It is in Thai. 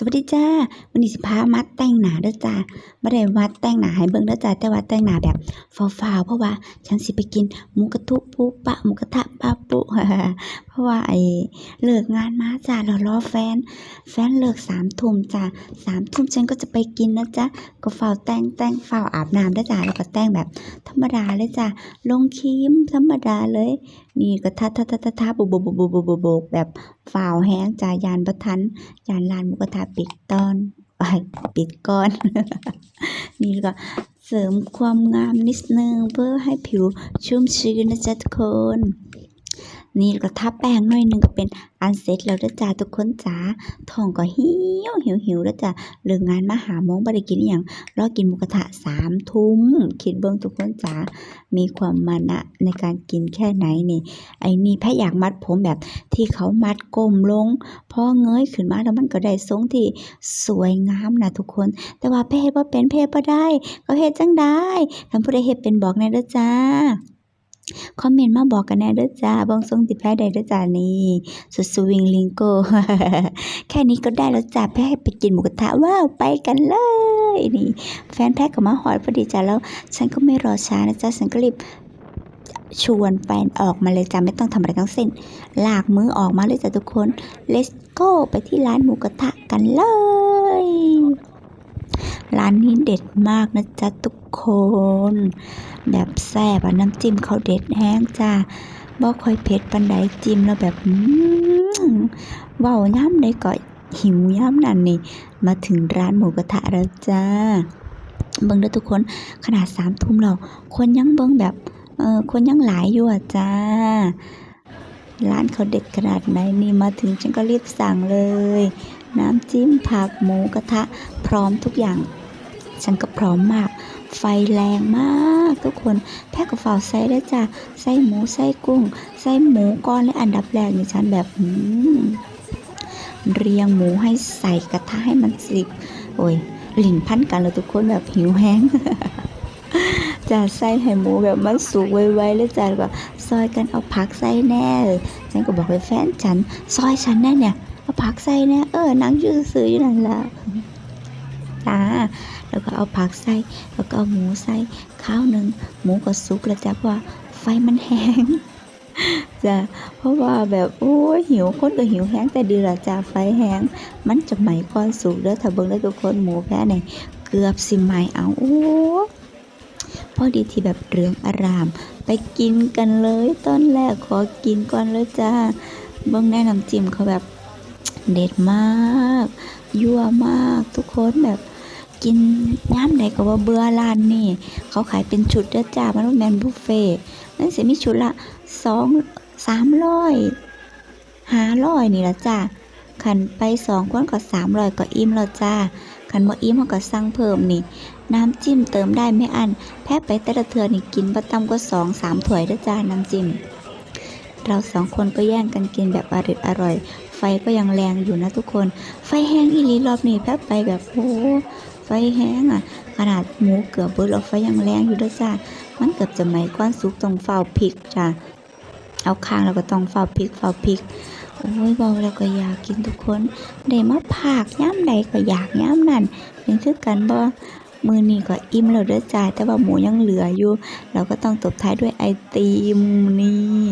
สวัสดีจ้าวันนี้สิพามาแต่งหนาเด้อจ้าบ่ได้มาแต่งหนาให้เบิ่งเด้อจ้าแต่ว่าแต่งหนาแบบฟาวๆเพราะว่าฉันสิไปกินหมูกระทุปุปะหมูกระทะปะปุเพราะว่าไอ้เลิกงานมาจ้าแล้วรอแฟน แฟนเลิกสามทุ่มจ้าสามทุ่มฉันก็จะไปกินนะจ๊ะก็ฝ้าวแต่งแต่งฝ้าวอาบน้ำเด้อจ้าแล้วก็แต่งแบบธรรมดาเลยจ้าลงครีมธรรมดาเลย นี่ก็ทาทาทาทาทาโบกโบกโบกโบกโบกโบกโบกแบบฝ่าวแห้งจ่ายานพระทันจานลานมุกทาปิดตอนไปปิดก่อน นี่แล้วก็เสริมความงามนิดนึงเพื่อให้ผิวชุ่มชื้นนะจ๊ะทุกคน นี่ก็ทาแป้งหน่อยหนึงก็เป็นอันเสร็จแล้วนะจ๊ะทุกคนจ๋าท้องก็หิวหิวหิวแล้วจ้ะเลิกงานมาหาโมงบ่ได้กินอหยังรอกินหมูกระทะสามทุ่มคิดเบิ่งทุกคนจ๋ามีความมานะในการกินแค่ไหนนี่ ไอ้นี่แพ้อยากมัดผมแบบที่เขามัดก้มลงพอเงยขึ้นมาแล้วมันก็ได้ทรงที่สวยงามนะทุกคน แต่ว่าเพศว่าเป็นเพศบ่ได้ ก็เฮ็ดจังได้ท่าผู้ใดเฮ็ดเป็นบอกแน่เด้อจ้า คอมเมนต์มาบอกกันแน่เด้อจ้าบิ่งทรงที่แพ้ได้เด้อจ้านี่สุดสวิงลิงโก แค่นี้ก็ได้แล้วจ้าแพ้ไปกินหมูกระทะว้าวไปกันเลยนี่ แฟนแพ้ก็มาหอดพอดีจ้าแล้ว ฉันก็ไม่รอช้านะจ้าฉันก็รีบชวนแฟนออกมาเลยจ้าไม่ต้องทำอะไรทั้งสิ้นลากมือออกมาเลยจ้ะทุกคน let's go ไปที่ร้านหมูกระทะกันเลย ร้านนี้เด็ดมากนะจ๊ะทุกคน แบบแซ่บอะน้ำจิ้มเขาเด็ดแห้งจ้าบ่ค่อยเผ็ดปันใดจิ้มแล้วแบบเว้าวย่ำใดก็หิวย่ำนั่นนี่ มาถึงร้านหมูกระทะแล้วจ้า เบิ่งเด้อทุกคนขนาดสามทุ่มแล้วคนยังเบิ่งแบบเออคนยังหลายอยู่อะจ้า ร้านเขาเด็ดขนาดไหนนี่มาถึงฉันก็รีบสั่งเลย น้ำจิ้มผักหมูกระทะพร้อมทุกอย่าง ฉันก็พร้อมมาก ไฟแรงมากทุกคนแพ็กกับฝ่าวใส่ได้จ้ะใส่หมูใส่กุ้งใส่หมูก้อนและอันดับแรกในฉันแบบเรียงหมูให้ใส่กระทะให้มันสิโอ้ยหลิ้นพันกันแล้วทุกคนแบบหิวแห้งจะใส่ให้หมูแบบมันสุกไวๆแล้วจ้ะแล้วก็ซอยกันเอาผักใส่แน่ฉันก็บอกให้แฟนฉัน ซอยฉันแน่เนี่ยเอาผักใส่แน่เออนังยืดซื้ออยู่นั่นแหละ จ้า แล้วก็เอาผักใส่ แล้วก็เอาหมูใส่ ข้าวหนึ่งหมูก็สุกแล้วจ้ะเพราะว่าไฟมันแห้งจ้ะเพราะว่าแบบโอ้ยหิวคนก็หิวแห้งแต่ดีละจ้ะไฟแห้งมันจะไหม้ก่อนสุกเด้อถ้าเบิ่งแล้วทุกคนหมูแพ้เนี่ยเกือบสิไหม้เอาโอ้พอดีที่แบบเรืองอาราม ไปกินกันเลยตอนแรกขอกินก่อนเลยจ้าเบื้งแนะนำจิ้มเขาแบบ เด็ดมาก ยั่วมากทุกคนแบบกินย่ามใดก็ว่าเบื่อร้านนี่ เขาขายเป็นชุดเด้อจ้ามันบ่แมนบุฟเฟ่นั่นสิมีชุดละสองสามร้อยห้าร้อยนี่ละจ้าขันไปสองคนก็สามร้อยก็อิ่มแล้วจ้าขันบ่อิ่มเขาก็สั่งเพิ่มนี่ น้ำจิ้มเติมได้ไม่อัน แพ้ไปแต่ละเทือนี่กินประตำก็สองสามถ้วยเด้อจ้าน้ำจิ้ม เราสองคนก็แย่งกันกินแบบอร่อยอร่อย ไฟก็ยังแรงอยู่นะทุกคน ไฟแห้งอีลีรอบนี้แพ้ไปแบบโอ้ไฟแห้งอะ ขนาดหมูเกือบเบิดแล้วไฟยังแรงอยู่ด้วยจ้ามันเกือบจะไหม้ก้อนสุกตรงเฝ้าพริกจ้าเอาข้างแล้วก็ต้องเฝ้าพริกเฝ้าพริกโอ้ยบอกแล้วก็อยากกินทุกคนได้มาผากย่ำใดก็อยากย่ำนั่นเป็นคือกันบ่มือนี้ก็อิ่มแล้วเด้อจ้าแต่ว่าหมูยังเหลืออยู่ เราก็ต้องตบท้ายด้วยไอติมนี่